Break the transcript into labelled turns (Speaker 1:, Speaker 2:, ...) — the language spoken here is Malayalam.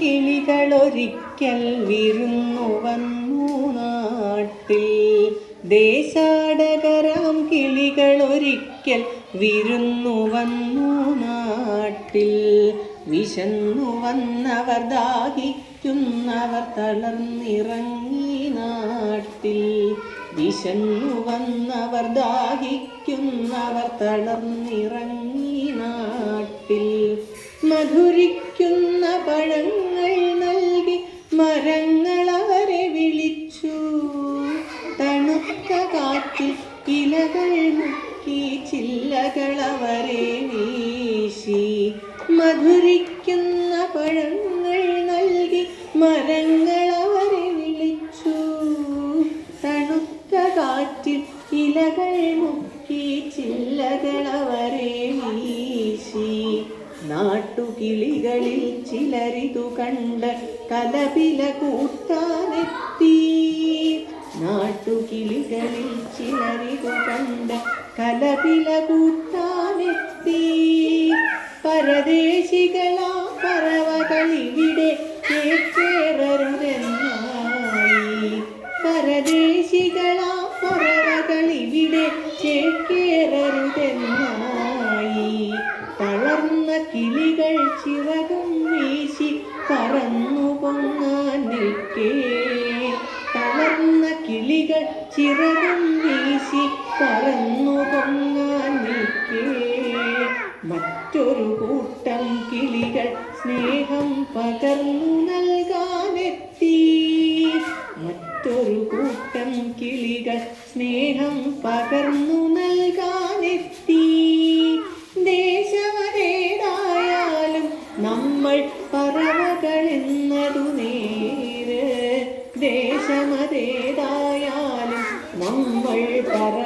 Speaker 1: കിളികളൊരിക്കൽ വിരുന്നു വന്നു നാട്ടിൽ. ദേശാടകരാം കിളികളൊരിക്കൽ വിരുന്നു വന്നു നാട്ടിൽ. വിശന്നു വന്നവർ ദാഹിക്കുന്നവർ തളർന്നിറങ്ങി നാട്ടിൽ. വിശന്നു വന്നവർ ദാഹിക്കുന്നവർ തളർന്നിറങ്ങി നാട്ടിൽ. മധുരിക്കുന്ന ഇലകൾ മുക്കി ചില്ലകളവരെ വീശി മധുരിക്കുന്ന പഴങ്ങൾ നൽകി മരങ്ങൾ അവരെ വിളിച്ചു. തണുത്ത കാറ്റിൽ ഇലകൾ മുക്കി ചില്ലകളവരെ വീശി. നാട്ടുകിളികളിൽ ചിലരിതു കണ്ട് കലപില കൂട്ടാനെത്തി. നാട്ടുകിളികളിൽ കണ്ട് കലപില പരദേശികളാ പറവകളിവിടെ ചേക്കേറരുതെന്നായി. പരദേശികളാ പറവകളിവിടെ ചേക്കേറരുതെന്നായി. തളർന്ന കിളികൾ ചിറകും വീശി പറന്നു പൊങ്ങാൻ നിൽക്കേ. തളർന്ന കിളികൾ ചിറകും വീശി മറ്റൊരു കൂട്ടം കിളികൾ സ്നേഹം പകർന്നു നൽകാനെത്തി. മറ്റൊരു കൂട്ടം കിളികൾ സ്നേഹം പകർന്നു നൽകാനെത്തി. ദേശമതേതായാലും നമ്മൾ പറവകളെന്നതു നേര്. ദേശമതേതായാലും നമ്മൾ പറ